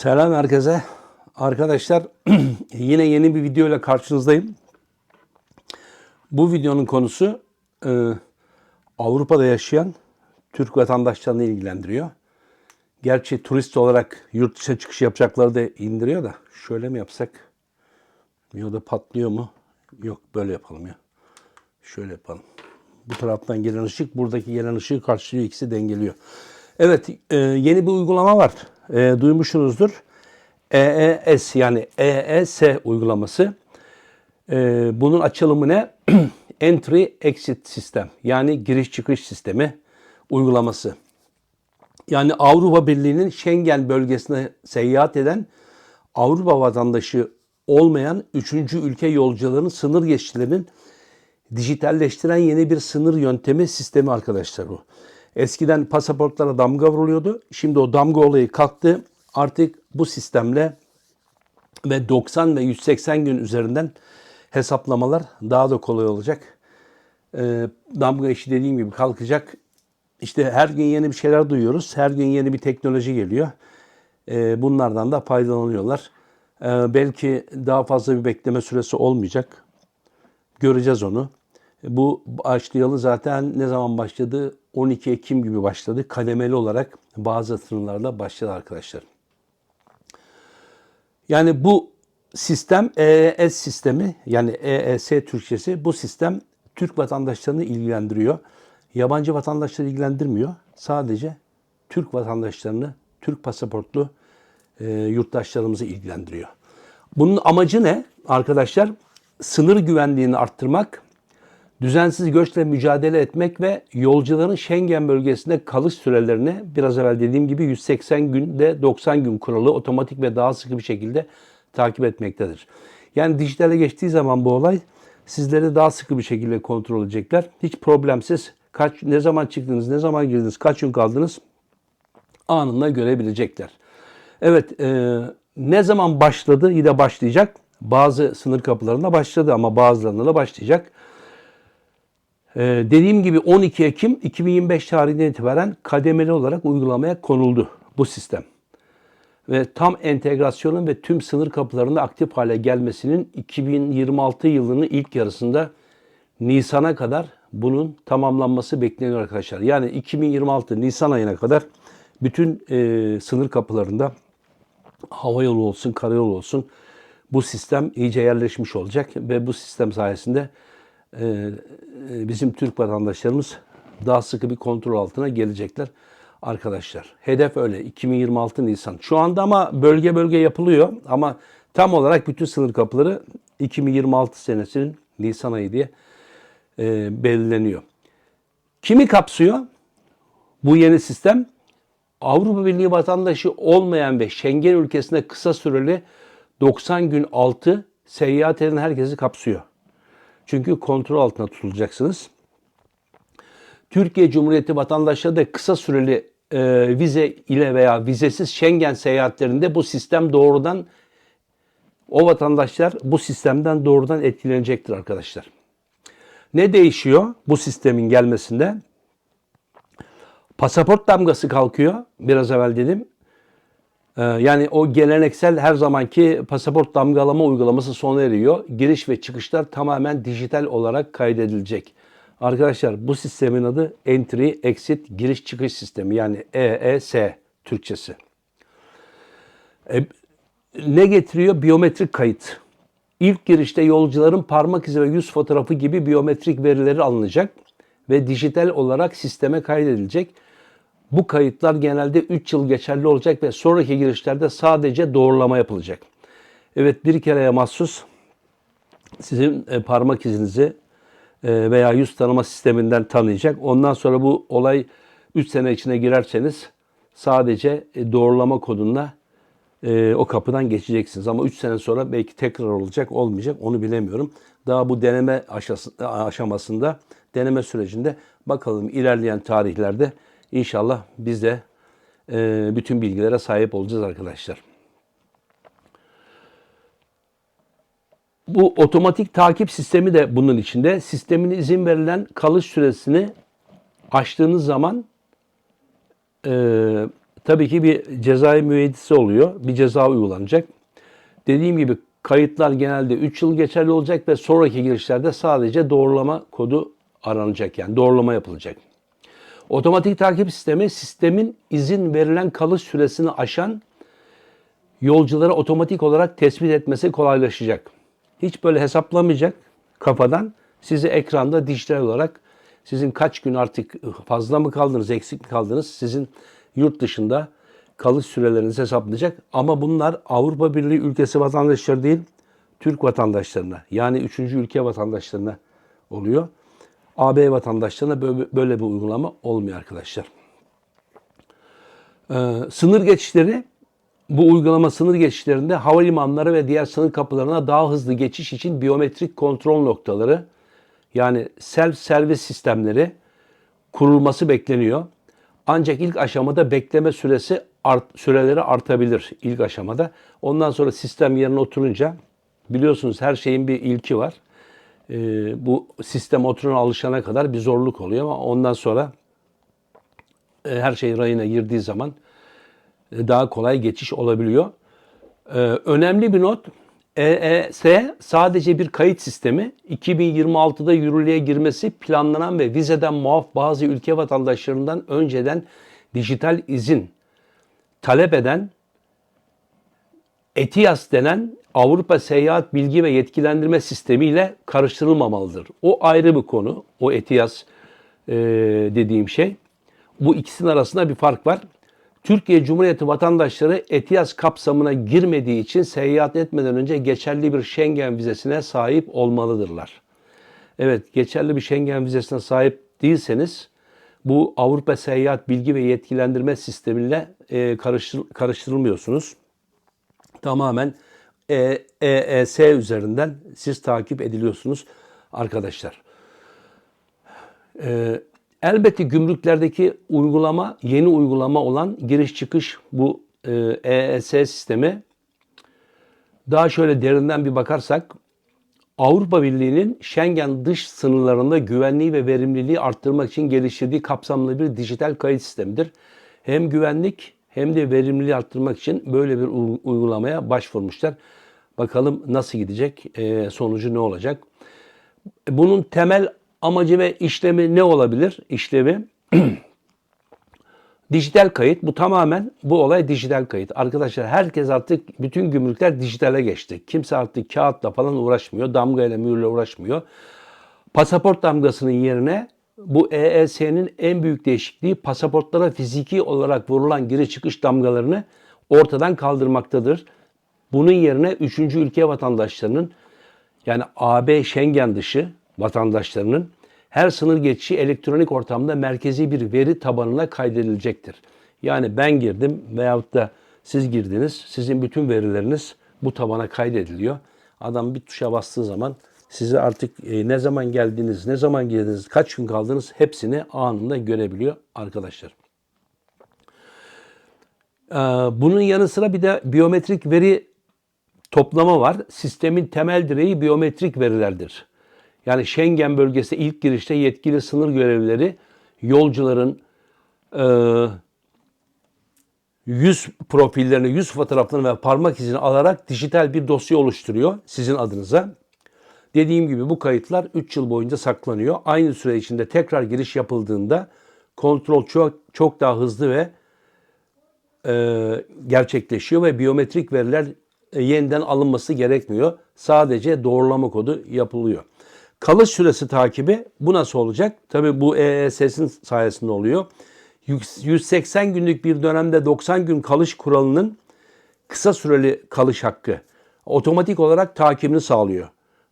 Selam herkese. Arkadaşlar yine yeni bir video ile karşınızdayım. Bu videonun konusu e, Avrupa'da yaşayan Türk vatandaşlarını ilgilendiriyor. Gerçi turist olarak yurt dışına çıkış yapacakları da indiriyor da şöyle mi yapsak? Ya da patlıyor mu? Yok böyle yapalım ya. Şöyle yapalım. Bu taraftan gelen ışık buradaki gelen ışığı karşılıyor. ikisi dengeliyor. Evet e, yeni bir uygulama var. E, duymuşsunuzdur. EES yani EES uygulaması. E, bunun açılımı ne? Entry Exit Sistem yani giriş çıkış sistemi uygulaması. Yani Avrupa Birliği'nin Schengen bölgesine seyahat eden Avrupa vatandaşı olmayan üçüncü ülke yolcularının sınır geçişlerinin dijitalleştiren yeni bir sınır yöntemi sistemi arkadaşlar bu. Eskiden pasaportlara damga vuruluyordu. Şimdi o damga olayı kalktı. Artık bu sistemle ve 90 ve 180 gün üzerinden hesaplamalar daha da kolay olacak. Ee, damga işi dediğim gibi kalkacak. İşte her gün yeni bir şeyler duyuyoruz. Her gün yeni bir teknoloji geliyor. Ee, bunlardan da faydalanıyorlar. Ee, belki daha fazla bir bekleme süresi olmayacak. Göreceğiz onu. Bu başlayalı zaten ne zaman başladı? 12 Ekim gibi başladı. Kademeli olarak bazı sınırlarda başladı arkadaşlar. Yani bu sistem EES sistemi yani EES Türkçesi bu sistem Türk vatandaşlarını ilgilendiriyor. Yabancı vatandaşları ilgilendirmiyor. Sadece Türk vatandaşlarını, Türk pasaportlu e, yurttaşlarımızı ilgilendiriyor. Bunun amacı ne arkadaşlar? Sınır güvenliğini arttırmak, düzensiz göçle mücadele etmek ve yolcuların Schengen bölgesinde kalış sürelerini biraz evvel dediğim gibi 180 günde 90 gün kuralı otomatik ve daha sıkı bir şekilde takip etmektedir. Yani dijitale geçtiği zaman bu olay sizleri daha sıkı bir şekilde kontrol edecekler. Hiç problemsiz kaç ne zaman çıktınız, ne zaman girdiniz, kaç gün kaldınız anında görebilecekler. Evet, e, ne zaman başladı yine başlayacak. Bazı sınır kapılarında başladı ama bazılarında da başlayacak. Ee, dediğim gibi 12 Ekim 2025 tarihinden itibaren kademeli olarak uygulamaya konuldu bu sistem. Ve tam entegrasyonun ve tüm sınır kapılarında aktif hale gelmesinin 2026 yılının ilk yarısında Nisan'a kadar bunun tamamlanması bekleniyor arkadaşlar. Yani 2026 Nisan ayına kadar bütün e, sınır kapılarında hava yolu olsun, karayolu olsun bu sistem iyice yerleşmiş olacak ve bu sistem sayesinde bizim Türk vatandaşlarımız daha sıkı bir kontrol altına gelecekler arkadaşlar. Hedef öyle 2026 Nisan. Şu anda ama bölge bölge yapılıyor ama tam olarak bütün sınır kapıları 2026 senesinin Nisan ayı diye e, belirleniyor. Kimi kapsıyor? Bu yeni sistem Avrupa Birliği vatandaşı olmayan ve Schengen ülkesinde kısa süreli 90 gün altı seyahat eden herkesi kapsıyor. Çünkü kontrol altına tutulacaksınız. Türkiye Cumhuriyeti vatandaşları da kısa süreli e, vize ile veya vizesiz Schengen seyahatlerinde bu sistem doğrudan o vatandaşlar bu sistemden doğrudan etkilenecektir arkadaşlar. Ne değişiyor bu sistemin gelmesinde? Pasaport damgası kalkıyor. Biraz evvel dedim. Ee, yani o geleneksel her zamanki pasaport damgalama uygulaması sona eriyor. Giriş ve çıkışlar tamamen dijital olarak kaydedilecek. Arkadaşlar bu sistemin adı Entry Exit Giriş Çıkış Sistemi yani EES Türkçesi. E, ne getiriyor? Biyometrik kayıt. İlk girişte yolcuların parmak izi ve yüz fotoğrafı gibi biyometrik verileri alınacak ve dijital olarak sisteme kaydedilecek. Bu kayıtlar genelde 3 yıl geçerli olacak ve sonraki girişlerde sadece doğrulama yapılacak. Evet bir kereye mahsus sizin e, parmak izinizi e, veya yüz tanıma sisteminden tanıyacak. Ondan sonra bu olay 3 sene içine girerseniz sadece e, doğrulama kodunla o kapıdan geçeceksiniz. Ama 3 sene sonra belki tekrar olacak, olmayacak onu bilemiyorum. Daha bu deneme aşamasında, deneme sürecinde bakalım ilerleyen tarihlerde İnşallah biz de e, bütün bilgilere sahip olacağız arkadaşlar. Bu otomatik takip sistemi de bunun içinde. Sistemin izin verilen kalış süresini aştığınız zaman e, tabii ki bir cezai müeyyidesi oluyor. Bir ceza uygulanacak. Dediğim gibi kayıtlar genelde 3 yıl geçerli olacak ve sonraki girişlerde sadece doğrulama kodu aranacak. Yani doğrulama yapılacak. Otomatik takip sistemi sistemin izin verilen kalış süresini aşan yolcuları otomatik olarak tespit etmesi kolaylaşacak. Hiç böyle hesaplamayacak kafadan sizi ekranda dijital olarak sizin kaç gün artık fazla mı kaldınız, eksik mi kaldınız sizin yurt dışında kalış sürelerinizi hesaplayacak. Ama bunlar Avrupa Birliği ülkesi vatandaşları değil, Türk vatandaşlarına yani üçüncü ülke vatandaşlarına oluyor. AB vatandaşlarına böyle, bir uygulama olmuyor arkadaşlar. Ee, sınır geçişleri bu uygulama sınır geçişlerinde havalimanları ve diğer sınır kapılarına daha hızlı geçiş için biyometrik kontrol noktaları yani self servis sistemleri kurulması bekleniyor. Ancak ilk aşamada bekleme süresi art, süreleri artabilir ilk aşamada. Ondan sonra sistem yerine oturunca biliyorsunuz her şeyin bir ilki var. Ee, bu sistem oturuna alışana kadar bir zorluk oluyor ama ondan sonra e, her şey rayına girdiği zaman e, daha kolay geçiş olabiliyor. Ee, önemli bir not, EES sadece bir kayıt sistemi. 2026'da yürürlüğe girmesi planlanan ve vizeden muaf bazı ülke vatandaşlarından önceden dijital izin talep eden ETIAS denen Avrupa Seyahat Bilgi ve Yetkilendirme Sistemi ile karıştırılmamalıdır. O ayrı bir konu. O ETIAS e, dediğim şey. Bu ikisinin arasında bir fark var. Türkiye Cumhuriyeti vatandaşları ETIAS kapsamına girmediği için seyahat etmeden önce geçerli bir Schengen vizesine sahip olmalıdırlar. Evet, geçerli bir Schengen vizesine sahip değilseniz bu Avrupa Seyahat Bilgi ve Yetkilendirme Sistemiyle e, karıştır, karıştırılmıyorsunuz. Tamamen e, EES üzerinden siz takip ediliyorsunuz arkadaşlar. E, elbette gümrüklerdeki uygulama yeni uygulama olan giriş çıkış bu e, EES sistemi daha şöyle derinden bir bakarsak Avrupa Birliği'nin Schengen dış sınırlarında güvenliği ve verimliliği arttırmak için geliştirdiği kapsamlı bir dijital kayıt sistemidir. Hem güvenlik hem de verimliliği arttırmak için böyle bir uygulamaya başvurmuşlar. Bakalım nasıl gidecek, e, sonucu ne olacak? Bunun temel amacı ve işlemi ne olabilir? İşlemi dijital kayıt. Bu tamamen bu olay dijital kayıt. Arkadaşlar herkes artık bütün gümrükler dijitale geçti. Kimse artık kağıtla falan uğraşmıyor. Damgayla mühürle uğraşmıyor. Pasaport damgasının yerine bu EES'nin en büyük değişikliği pasaportlara fiziki olarak vurulan giri çıkış damgalarını ortadan kaldırmaktadır. Bunun yerine 3. ülke vatandaşlarının yani AB Schengen dışı vatandaşlarının her sınır geçişi elektronik ortamda merkezi bir veri tabanına kaydedilecektir. Yani ben girdim veyahut da siz girdiniz, sizin bütün verileriniz bu tabana kaydediliyor. Adam bir tuşa bastığı zaman size artık e, ne zaman geldiniz, ne zaman girdiniz, kaç gün kaldınız hepsini anında görebiliyor arkadaşlar. Ee, bunun yanı sıra bir de biyometrik veri toplama var. Sistemin temel direği biyometrik verilerdir. Yani Schengen bölgesi ilk girişte yetkili sınır görevlileri yolcuların e, yüz profillerini, yüz fotoğraflarını ve parmak izini alarak dijital bir dosya oluşturuyor sizin adınıza. Dediğim gibi bu kayıtlar 3 yıl boyunca saklanıyor. Aynı süre içinde tekrar giriş yapıldığında kontrol çok çok daha hızlı ve e, gerçekleşiyor ve biyometrik veriler e, yeniden alınması gerekmiyor. Sadece doğrulama kodu yapılıyor. Kalış süresi takibi bu nasıl olacak? Tabii bu EES'in sayesinde oluyor. 180 günlük bir dönemde 90 gün kalış kuralının kısa süreli kalış hakkı otomatik olarak takibini sağlıyor.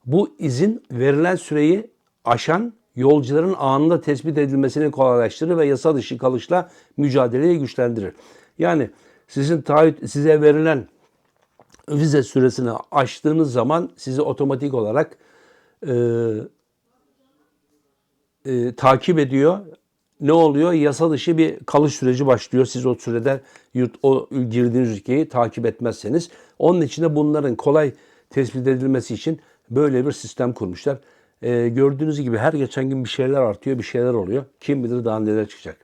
Bu izin verilen süreyi aşan yolcuların anında tespit edilmesini kolaylaştırır ve yasa dışı kalışla mücadeleyi güçlendirir. Yani sizin taahhüt size verilen vize süresini aştığınız zaman sizi otomatik olarak e, e, takip ediyor. Ne oluyor? Yasa dışı bir kalış süreci başlıyor. Siz o sürede yurt, o girdiğiniz ülkeyi takip etmezseniz. Onun için de bunların kolay tespit edilmesi için böyle bir sistem kurmuşlar. E, gördüğünüz gibi her geçen gün bir şeyler artıyor, bir şeyler oluyor. Kim bilir daha neler çıkacak.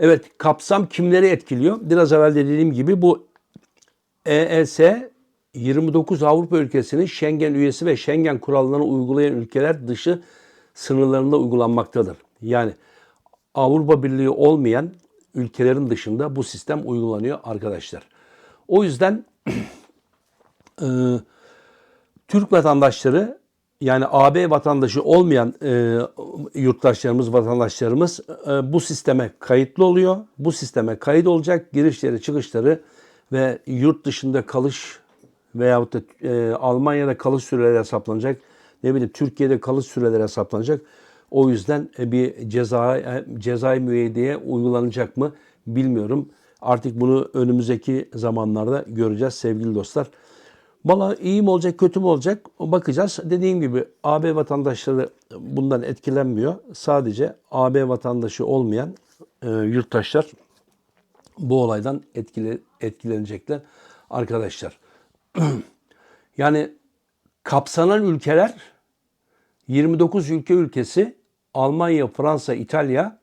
Evet kapsam kimleri etkiliyor? Biraz evvel de dediğim gibi bu EES 29 Avrupa ülkesinin Schengen üyesi ve Schengen kurallarını uygulayan ülkeler dışı sınırlarında uygulanmaktadır. Yani Avrupa Birliği olmayan ülkelerin dışında bu sistem uygulanıyor arkadaşlar. O yüzden e, Türk vatandaşları yani AB vatandaşı olmayan e, yurttaşlarımız, vatandaşlarımız e, bu sisteme kayıtlı oluyor. Bu sisteme kayıt olacak. Girişleri, çıkışları ve yurt dışında kalış veyahut da e, Almanya'da kalış süreleri hesaplanacak. Ne bileyim Türkiye'de kalış süreleri hesaplanacak. O yüzden e, bir ceza e, cezai müeyyideye uygulanacak mı bilmiyorum. Artık bunu önümüzdeki zamanlarda göreceğiz sevgili dostlar. Valla iyi mi olacak, kötü mü olacak bakacağız. Dediğim gibi AB vatandaşları bundan etkilenmiyor. Sadece AB vatandaşı olmayan e, yurttaşlar bu olaydan etkile, etkilenecekler arkadaşlar. yani kapsanan ülkeler 29 ülke ülkesi Almanya, Fransa, İtalya,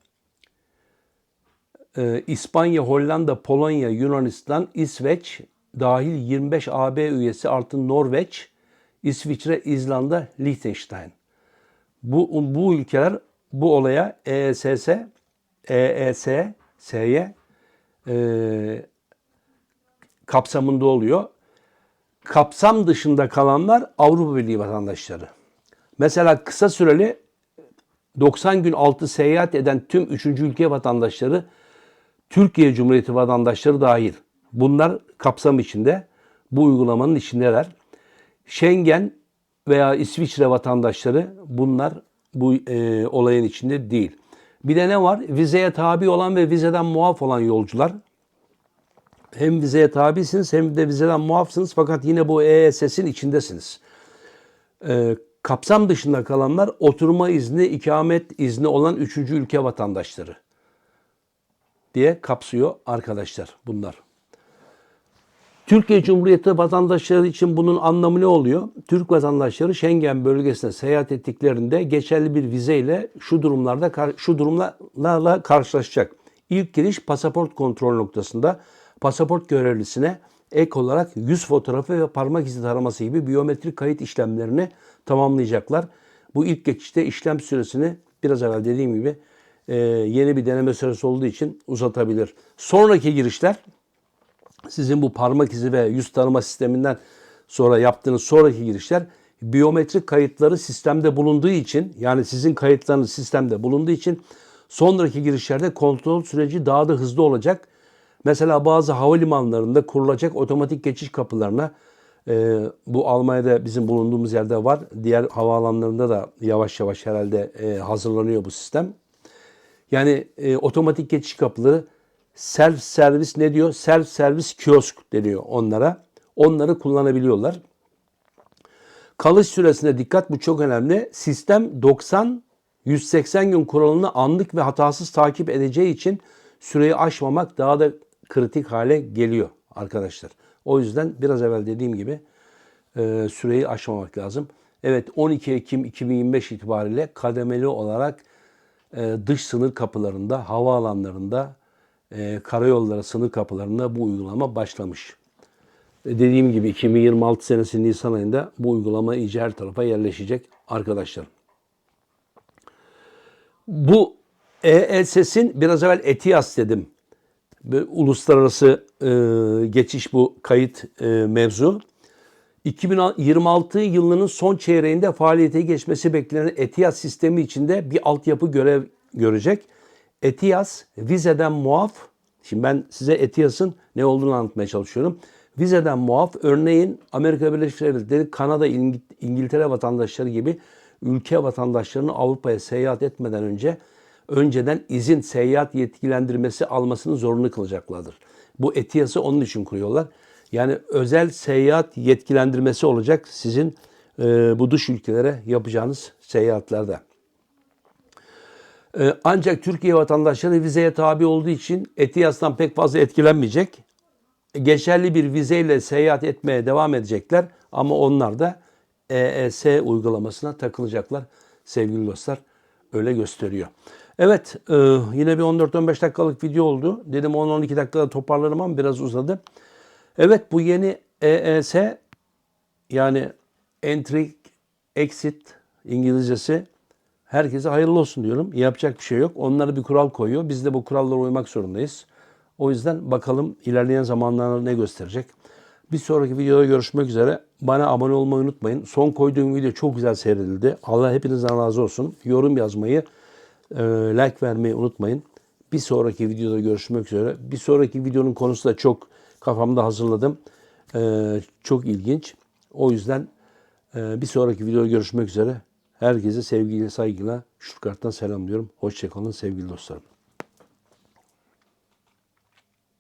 e, İspanya, Hollanda, Polonya, Yunanistan, İsveç dahil 25 AB üyesi artı Norveç, İsviçre, İzlanda, Liechtenstein. Bu, bu ülkeler bu olaya E EESS, EES, S'ye e, kapsamında oluyor. Kapsam dışında kalanlar Avrupa Birliği vatandaşları. Mesela kısa süreli 90 gün altı seyahat eden tüm 3. ülke vatandaşları Türkiye Cumhuriyeti vatandaşları dahil. Bunlar kapsam içinde bu uygulamanın içindeler. Schengen veya İsviçre vatandaşları bunlar bu e, olayın içinde değil. Bir de ne var? Vizeye tabi olan ve vizeden muaf olan yolcular. Hem vizeye tabisiniz hem de vizeden muafsınız fakat yine bu EES'in içindesiniz. E, kapsam dışında kalanlar oturma izni, ikamet izni olan üçüncü ülke vatandaşları diye kapsıyor arkadaşlar bunlar. Türkiye Cumhuriyeti vatandaşları için bunun anlamı ne oluyor? Türk vatandaşları Schengen bölgesine seyahat ettiklerinde geçerli bir vizeyle şu durumlarda şu durumlarla karşılaşacak. İlk giriş pasaport kontrol noktasında pasaport görevlisine ek olarak yüz fotoğrafı ve parmak izi taraması gibi biyometrik kayıt işlemlerini tamamlayacaklar. Bu ilk geçişte işlem süresini biraz evvel dediğim gibi yeni bir deneme süresi olduğu için uzatabilir. Sonraki girişler sizin bu parmak izi ve yüz tanıma sisteminden sonra yaptığınız sonraki girişler biyometrik kayıtları sistemde bulunduğu için yani sizin kayıtlarınız sistemde bulunduğu için sonraki girişlerde kontrol süreci daha da hızlı olacak. Mesela bazı havalimanlarında kurulacak otomatik geçiş kapılarına e, bu Almanya'da bizim bulunduğumuz yerde var. Diğer havaalanlarında da yavaş yavaş herhalde e, hazırlanıyor bu sistem. Yani e, otomatik geçiş kapıları self servis ne diyor? Self servis kiosk deniyor onlara. Onları kullanabiliyorlar. Kalış süresine dikkat bu çok önemli. Sistem 90 180 gün kuralını anlık ve hatasız takip edeceği için süreyi aşmamak daha da kritik hale geliyor arkadaşlar. O yüzden biraz evvel dediğim gibi e, süreyi aşmamak lazım. Evet 12 Ekim 2025 itibariyle kademeli olarak e, dış sınır kapılarında, havaalanlarında, e, karayolları sınır kapılarında bu uygulama başlamış. E, dediğim gibi 2026 senesi Nisan ayında bu uygulama iyice her tarafa yerleşecek arkadaşlar. Bu EES'in biraz evvel ETIAS dedim. Uluslararası e, geçiş bu kayıt e, mevzu. 2026 yılının son çeyreğinde faaliyete geçmesi beklenen ETIAS sistemi içinde bir altyapı görev görecek. ETIAS vizeden muaf. Şimdi ben size ETIAS'ın ne olduğunu anlatmaya çalışıyorum. Vizeden muaf örneğin Amerika Birleşik Devletleri, Kanada, İngiltere vatandaşları gibi ülke vatandaşlarının Avrupa'ya seyahat etmeden önce önceden izin seyahat yetkilendirmesi almasını zorunlu kılacaklardır. Bu ETIAS'ı onun için kuruyorlar. Yani özel seyahat yetkilendirmesi olacak sizin e, bu dış ülkelere yapacağınız seyahatlerde. E, ancak Türkiye vatandaşları vizeye tabi olduğu için ETIAS'tan pek fazla etkilenmeyecek. Geçerli bir vizeyle seyahat etmeye devam edecekler ama onlar da EES uygulamasına takılacaklar sevgili dostlar. Öyle gösteriyor. Evet, e, yine bir 14-15 dakikalık video oldu. Dedim 10-12 dakikada toparlarım ama biraz uzadı. Evet, bu yeni EES yani Entry Exit İngilizcesi herkese hayırlı olsun diyorum. Yapacak bir şey yok. Onlara bir kural koyuyor. Biz de bu kurallara uymak zorundayız. O yüzden bakalım ilerleyen zamanlarda ne gösterecek. Bir sonraki videoda görüşmek üzere. Bana abone olmayı unutmayın. Son koyduğum video çok güzel seyredildi. Allah hepinizden razı olsun. Yorum yazmayı, e, like vermeyi unutmayın. Bir sonraki videoda görüşmek üzere. Bir sonraki videonun konusu da çok kafamda hazırladım. E, çok ilginç. O yüzden e, bir sonraki videoda görüşmek üzere. Herkese sevgiyle, saygıyla, Stuttgart'tan selamlıyorum. Hoşçakalın sevgili dostlarım.